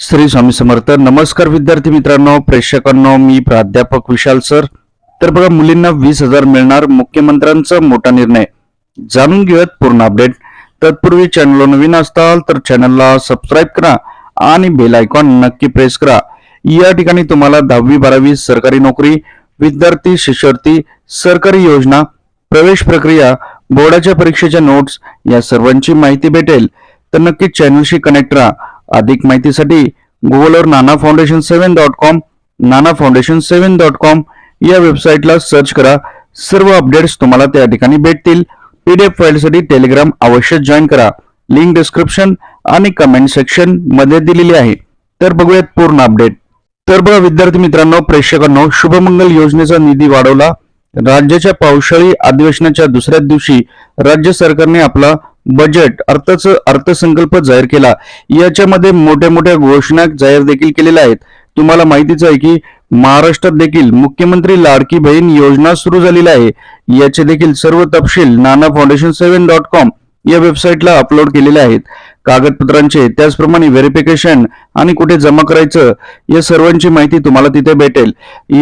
श्री स्वामी समर्थ. नमस्कार विद्यार्थी मित्रांनो प्रेक्षकांनो मी प्राध्यापक विशाल सर. तर बघा मुलींना वीस हजार मिळणार मुख्यमंत्र्यांचा मोठा निर्णय. जाणून घेऊयात पूर्ण अपडेट. तत्पूर्वी चॅनल नवीन असताल तर चॅनलला सबस्क्राईब करा आणि बेल आयकॉन नक्की प्रेस करा. या ठिकाणी तुम्हाला दहावी बारावी सरकारी नोकरी विद्यार्थी शिष्यवृत्ती सरकारी योजना प्रवेश प्रक्रिया बोर्डाच्या परीक्षेच्या नोट्स या सर्वांची माहिती भेटेल. तर नक्की चॅनलशी कनेक्ट राहा. अधिक माहितीसाठी गुगलवर Nana foundation seven dot com Nana foundation seven dot com या वेबसाईटला सर्च करा. सर्व अपडेट्स तुम्हाला त्या ठिकाणी भेटतील. पीडीएफ फाईलसाठी टेलिग्राम अवश्य जॉईन करा. लिंक डिस्क्रिप्शन आणि कमेंट सेक्शनमध्ये दिलेली आहे. तर बघूयात पूर्ण अपडेट तर बघा विद्यार्थी मित्रांनो प्रेक्षकांनो शुभमंगल योजनेचा निधी वाढवला. राज्याच्या पावसाळी अधिवेशनाच्या दुसऱ्या दिवशी राज्य सरकारने आपला बजेट अर्थाचं अर्थसंकल्प जाहीर केला. याच्यामध्ये मोठ्या मोठ्या घोषणा जाहीर देखील केलेल्या आहेत. तुम्हाला माहितीच आहे की महाराष्ट्रात देखील मुख्यमंत्री लाडकी बहीण योजना सुरू झालेली आहे. याचे देखील सर्व तपशील Nana foundation seven dot com या वेबसाईटला अपलोड केलेले आहेत. कागदपत्रांचे त्याचप्रमाणे व्हेरिफिकेशन आणि कुठे जमा करायचं या सर्वांची माहिती तुम्हाला तिथे भेटेल.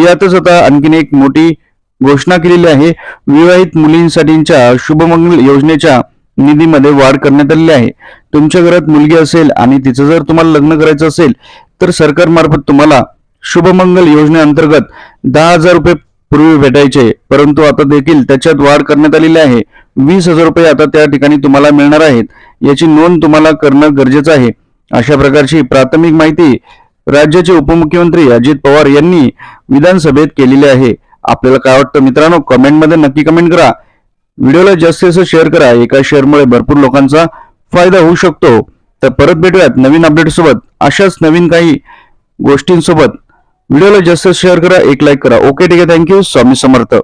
यातच आता आणखीन एक मोठी घोषणा केलेली आहे. विवाहित मुलींसाठीच्या शुभमंगल योजनेच्या निधीमध्ये वाढ करण्यात आलेली आहे. तुमच्या घरात मुलगी असेल आणि तिचं जर तुम्हाला लग्न करायचं असेल तर सरकारमार्फत तुम्हाला शुभमंगल योजनेअंतर्गत दहा हजार रुपये पूर्वी भेटायचे. परंतु आता देखील त्याच्यात वाढ करण्यात आलेली आहे. वीस हजार रुपये आता त्या ठिकाणी तुम्हाला मिळणार आहेत. याची नोंद तुम्हाला करणं गरजेचं आहे. अशा प्रकारची प्राथमिक माहिती राज्याचे उपमुख्यमंत्री अजित पवार यांनी विधानसभेत केलेली आहे. आपल्याला काय वाटतं मित्रांनो? कमेंटमध्ये नक्की कमेंट करा. व्हिडिओला जास्तीत जास्त शेअर करा. एका शेअरमुळे भरपूर लोकांचा फायदा होऊ शकतो. तर परत भेटूयात नवीन अपडेट सोबत अशाच नवीन काही गोष्टींसोबत. व्हिडिओला जास्त शेअर करा एक लाईक करा. ओके ठीक आहे. Thank you Swami Samarth.